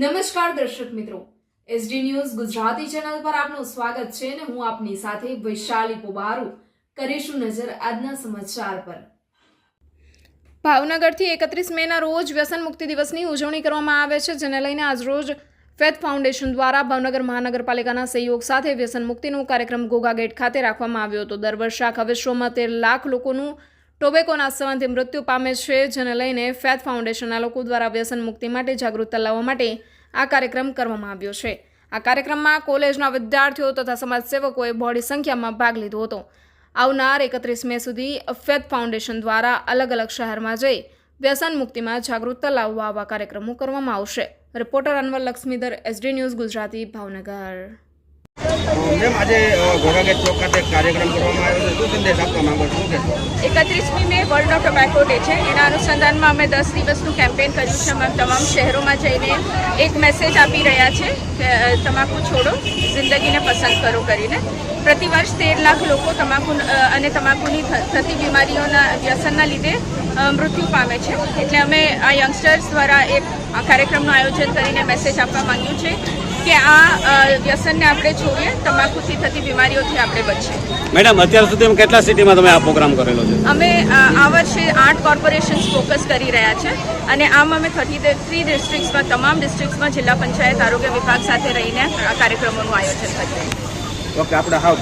નમસ્કાર દર્શક મિત્રો. એસડી ન્યૂઝ ગુજરાતી ચેનલ પર આપનું સ્વાગત છે અને હું આપની સાથે વૈશાલી પોબારુ કરીશું નજર આજના સમાચાર પર. ભાવનગરથી એકત્રીસ મેના રોજ વ્યસન મુક્તિ દિવસની ઉજવણી કરવામાં આવે છે, જેને લઈને આજરોજ ફેથ ફાઉન્ડેશન દ્વારા ભાવનગર મહાનગરપાલિકાના સહયોગ સાથે વ્યસન મુક્તિનો કાર્યક્રમ ગોગા ગેટ ખાતે રાખવામાં આવ્યો હતો. દર વર્ષે આખા વિશ્વમાં તેર લાખ લોકોનું ટોબેકોના સેવનથી મૃત્યુ પામે છે, જેને લઈને ફેથ ફાઉન્ડેશનના લોકો દ્વારા વ્યસન મુક્તિ માટે જાગૃતતા લાવવા માટે આ કાર્યક્રમ કરવામાં આવ્યો છે. આ કાર્યક્રમમાં કોલેજના વિદ્યાર્થીઓ તથા સમાજસેવકોએ બહોળી સંખ્યામાં ભાગ લીધો હતો. આવનાર એકત્રીસ મે સુધી ફેથ ફાઉન્ડેશન દ્વારા અલગ અલગ શહેરમાં જઈ વ્યસન મુક્તિમાં જાગૃતતા લાવવા આવા કાર્યક્રમો કરવામાં આવશે. Reporter Anwar Laxmidhar, SD news Gujarati Bhavnagar. એકત્રીસમી May world of tobacco day છે. એના અનુસંધાનમાં અમે દસ દિવસનું કેમ્પેન કર્યું છે અમે તમામ શહેરોમાં જઈને એક મેસેજ આપી રહ્યા છે કે તમાકુ છોડો, જિંદગીને પસંદ કરો કરીને. પ્રતિવર્ષ તેર લાખ લોકો તમાકુ અને તમાકુની થતી બીમારીઓના વ્યસનના લીધે મૃત્યુ પામે છે. એટલે અમે આ યંગસ્ટર્સ દ્વારા એક કાર્યક્રમનું આયોજન કરીને મેસેજ આપવા માંગ્યું છે વ્યસનને આપણે છોડીએ તમાકુથી થતી બીમારીઓથી આપણે બચીએ. મેડમ અત્યાર સુધી કેટલા સિટીમાં તમે આ પ્રોગ્રામ કરેલો છે? અમે આ વર્ષે આઠ કોર્પોરેશન્સ ફોકસ કરી રહ્યા છે અને આમ અમે થર્ટી થ્રી ડિસ્ટ્રિક્ટ્સમાં તમામ ડિસ્ટ્રિક્ટ્સમાં જિલ્લા પંચાયત આરોગ્ય વિભાગ સાથે રહીને આ કાર્યક્રમોનું આયોજન કર્યું ઓકે આપણે હાવ